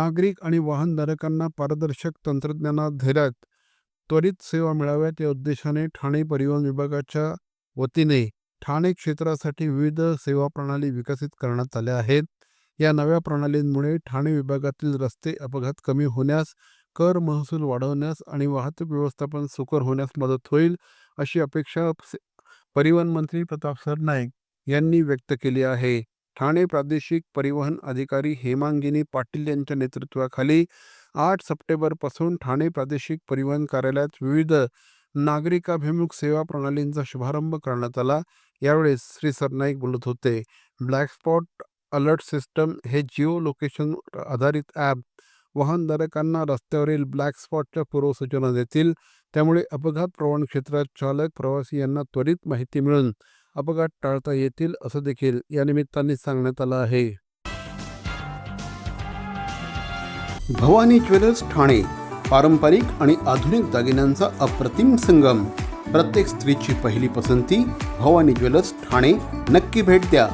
नागरिक आणि वाहनधारकांना पारदर्शक तंत्रज्ञानाधारित त्वरित सेवा मिळाव्यात या उद्देशाने ठाणे परिवहन विभागाच्या वतीने ठाणे क्षेत्रासाठी विविध सेवा प्रणाली विकसित करण्यात आल्या आहेत. या नव्या प्रणालींमुळे ठाणे विभागातील रस्ते अपघात कमी होण्यास कर महसूल वाढवण्यास आणि वाहतूक व्यवस्थापन सुकर होण्यास मदत होईल अशी अपेक्षा परिवहन मंत्री प्रताप सरनाईक यांनी व्यक्त केली आहे. ठाणे प्रादेशिक परिवहन अधिकारी हेमांगिनी पाटील यांच्या नेतृत्वाखाली आठ सप्टेंबरपासून ठाणे प्रादेशिक परिवहन कार्यालयात विविध नागरिकाभिमुख सेवा प्रणालींचा शुभारंभ करण्यात आला. यावेळेस श्री सरनाईक बोलत होते ब्लॅक स्पॉट अलर्ट सिस्टम हे जिओ लोकेशन आधारित ॲप. वाहनधारकांना रस्त्यावरील ब्लॅक स्पॉटच्या पूर्वसूचना देतील. त्यामुळे अपघात प्रवण क्षेत्रात चालक प्रवासी यांना त्वरित माहिती मिळून अपघात टाळता येतील असं देखील या निमित्ताने सांगण्यात आलं आहे. भवानी ज्वेलर्स ठाणे पारंपरिक आणि आधुनिक दागिन्यांचा अप्रतिम संगम. प्रत्येक स्त्रीची पहिली पसंती भवानी ज्वेलर्स ठाणे. नक्की भेट द्या.